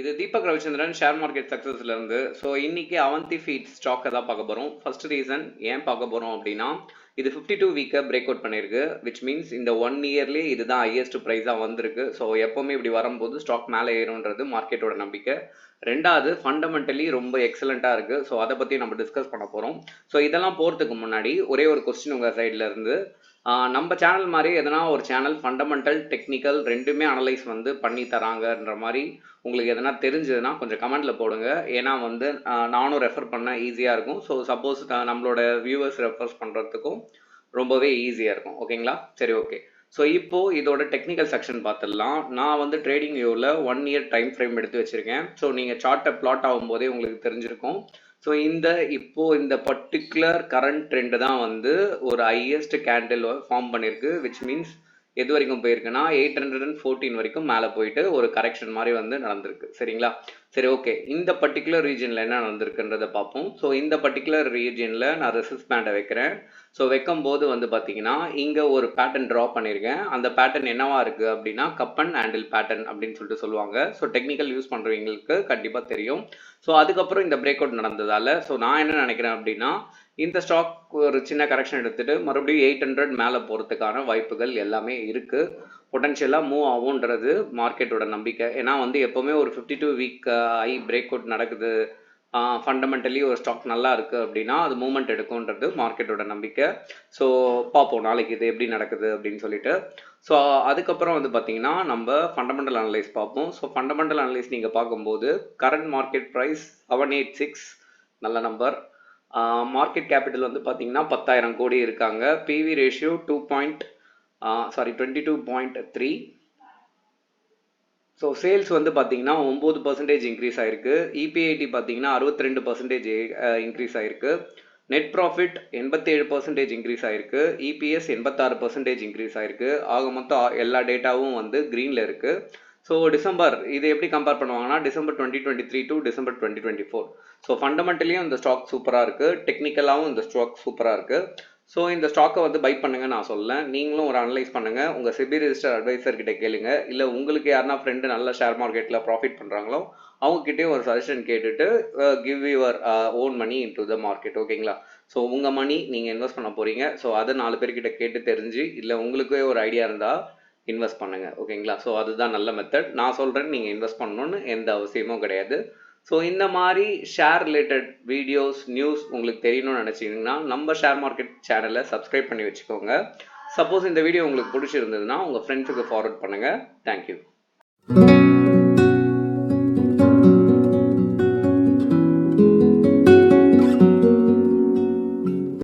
இது Deepak Ravichandran share market சக்ஸஸ்ல இருந்து ஸோ இன்னைக்கு அவந்தி ஃபீட் ஸ்டாக்கை தான் பார்க்க போகிறோம் ஃபர்ஸ்ட் ரீசன் ஏன் பார்க்க போகிறோம் அப்படின்னா இது ஃபிஃப்டி டூ வீக்கை பிரேக் அவுட் பண்ணியிருக்கு விச் மீன்ஸ் இந்த ஒன் இயர்லேயே இதுதான் ஹையஸ்ட் ப்ரைஸாக வந்திருக்கு. ஸோ எப்போவுமே இப்படி வரும்போது ஸ்டாக் மேலே ஏறும்ன்றது மார்க்கெட்டோட நம்பிக்கை. ரெண்டாவது ஃபண்டமெண்டலி ரொம்ப எக்ஸலண்ட்டாக இருக்குது ஸோ அதை பற்றி நம்ம டிஸ்கஸ் பண்ண போகிறோம் ஸோ இதெல்லாம் போகிறதுக்கு முன்னாடி ஒரே ஒரு கொஸ்டின் உங்கள் சைடில் இருந்து நம்ம சேனல் மாதிரி எதனா ஒரு சேனல் ஃபண்டமெண்டல் டெக்னிக்கல் ரெண்டுமே அனலைஸ் வந்து பண்ணி தராங்கன்ற மாதிரி உங்களுக்கு எதனா தெரிஞ்சதுன்னா கொஞ்சம் கமெண்ட்டில் போடுங்க. ஏன்னா வந்து நானும் ரெஃபர் பண்ண ஈஸியாக இருக்கும். ஸோ சப்போஸ் நம்மளோட வியூவர்ஸ் ரெஃபர்ஸ் பண்ணுறதுக்கும் ரொம்பவே ஈஸியாக இருக்கும். ஓகேங்களா சரி ஓகே ஸோ இப்போ இதோட டெக்னிக்கல் செக்ஷன் பார்த்துடலாம் நான் வந்து ட்ரேடிங் வியூவில் ஒன் இயர் டைம் ஃப்ரேம் எடுத்து வச்சுருக்கேன். ஸோ நீங்கள் சார்ட்டை பிளாட் ஆகும்போதே உங்களுக்கு தெரிஞ்சிருக்கும். ஸோ இந்த இப்போ இந்த பர்டிகுலர் கரண்ட் ட்ரெண்டு தான் வந்து ஒரு ஹையஸ்ட் கேண்டில் ஃபார்ம் பண்ணியிருக்கு விச் மீன்ஸ் எது வரைக்கும் போயிருக்குன்னா எயிட் ஹண்ட்ரட் அண்ட் ஃபோர்டீன் வரைக்கும் மேலே போயிட்டு ஒரு கரெக்ஷன் மாதிரி வந்து நடந்திருக்கு. சரிங்களா? சரி ஓகே இந்த பர்டிகுலர் ரீஜனில் என்ன நடந்திருக்குன்றதை பார்ப்போம். ஸோ இந்த பர்டிகுலர் ரீஜனில் நான் ரெசிஸ் பேண்டை வைக்கிறேன். ஸோ வைக்கும் போது வந்து பார்த்தீங்கன்னா இங்கே ஒரு பேட்டர்ன் ட்ரா பண்ணியிருக்கேன் அந்த பேட்டர்ன் என்னவா இருக்குது அப்படின்னா கப் அண்ட் ஹேண்டில் பேட்டர்ன் அப்படின்னு சொல்லிட்டு சொல்லுவாங்க. ஸோ டெக்னிக்கல் யூஸ் பண்ணுறவங்களுக்கு கண்டிப்பாக தெரியும். ஸோ அதுக்கப்புறம் இந்த பிரேக் அவுட் நடந்ததால் ஸோ நான் என்ன நினைக்கிறேன் அப்படின்னா இந்த ஸ்டாக் ஒரு சின்ன கரெக்ஷன் எடுத்துட்டு மறுபடியும் எயிட் ஹண்ட்ரட் மேலே போகிறதுக்கான வாய்ப்புகள் எல்லாமே இருக்குது பொட்டன்ஷியலாக மூவ் ஆகும்ன்றது மார்க்கெட்டோட நம்பிக்கை. ஏன்னா வந்து எப்போவுமே ஒரு fifty two week high break out நடக்குது ஃபண்டமெண்டலி ஒரு ஸ்டாக் நல்லா இருக்குது அப்படின்னா அது மூமெண்ட் எடுக்கும்ன்றது மார்க்கெட்டோட நம்பிக்கை. ஸோ பார்ப்போம் நாளைக்கு இது எப்படி நடக்குது அப்படின்னு சொல்லிட்டு. ஸோ அதுக்கப்புறம் வந்து பார்த்தீங்கன்னா நம்ம ஃபண்டமெண்டல் அனலைஸ் பார்ப்போம். ஸோ ஃபண்டமெண்டல் அனலைஸ் நீங்கள் பார்க்கும்போது current market price seven eight six நல்ல நம்பர் மார்க்கெட் கேபிட்டல் வந்து பார்த்தீங்கன்னா பத்தாயிரம் கோடி இருக்காங்க. PV ratio two point sorry twenty two point three so sales வந்து பார்த்தீங்கன்னா ஒம்பது பர்சன்டேஜ் இன்க்ரீஸ் ஆயிருக்கு. இபிஐடி பார்த்தீங்கன்னா அறுபத்தி ரெண்டு பர்சன்டேஜ் இன்க்ரீஸ் ஆயிருக்கு. நெட் ப்ராஃபிட் எண்பத்தேழு பர்சன்டேஜ் இன்க்ரீஸ் ஆயிருக்கு. இபிஎஸ் எண்பத்தாறு பர்சன்டேஜ் இன்க்ரீஸ் ஆயிருக்கு. ஆக மொத்தம் எல்லா டேட்டாவும் வந்து க்ரீனில் இருக்குது ஸோ டிசம்பர் இது எப்படி கம்பேர் பண்ணுவாங்கன்னா December twenty twenty three to December twenty twenty four so ஃபண்டமெண்டலியும் இந்த ஸ்டாக் சூப்பராக இருக்குது டெக்னிக்கலாகவும் இந்த ஸ்டாக் சூப்பராக இருக்குது ஸோ இந்த ஸ்டாக்கை வந்து பை பண்ணுங்க நான் சொல்லேன் நீங்களும் ஒரு அனலைஸ் பண்ணுங்க. உங்கள் சிபி ரிஜிஸ்டர் அட்வைசர் கிட்ட கேளுங்க. இல்லை உங்களுக்கு யாருனா ஃப்ரெண்டு நல்ல ஷேர் மார்க்கெட்டில் ப்ராஃபிட் பண்ணுறாங்களோ அவங்ககிட்டயும் ஒரு சஜஷன் கேட்டுட்டு give your own money in to the market ஓகேங்களா ஸோ உங்கள் மணி நீங்கள் இன்வெஸ்ட் பண்ண போகிறீங்க ஸோ அதை நாலு பேர்கிட்ட கேட்டு தெரிஞ்சு இல்லை உங்களுக்கே ஒரு ஐடியா இருந்தால் இன்வெஸ்ட் பண்ணுங்க. ஓகேங்களா ஸோ அதுதான் நல்ல மெத்தட் நான் சொல்கிறேன் நீங்கள் இன்வெஸ்ட் பண்ணணும்னு எந்த அவசியமும் கிடையாது. ஸோ இந்த மாதிரி ஷேர் ரிலேட்டட் வீடியோஸ் நியூஸ் உங்களுக்கு தெரியணும்னு நினச்சிங்கன்னா நம்ம ஷேர் மார்க்கெட் சேனலை சப்ஸ்கிரைப் பண்ணி வச்சுக்கோங்க. சப்போஸ் இந்த வீடியோ உங்களுக்கு பிடிச்சிருந்ததுன்னா உங்கள் ஃப்ரெண்ட்ஸுக்கு ஃபார்வர்ட் பண்ணுங்கள் தேங்க்யூ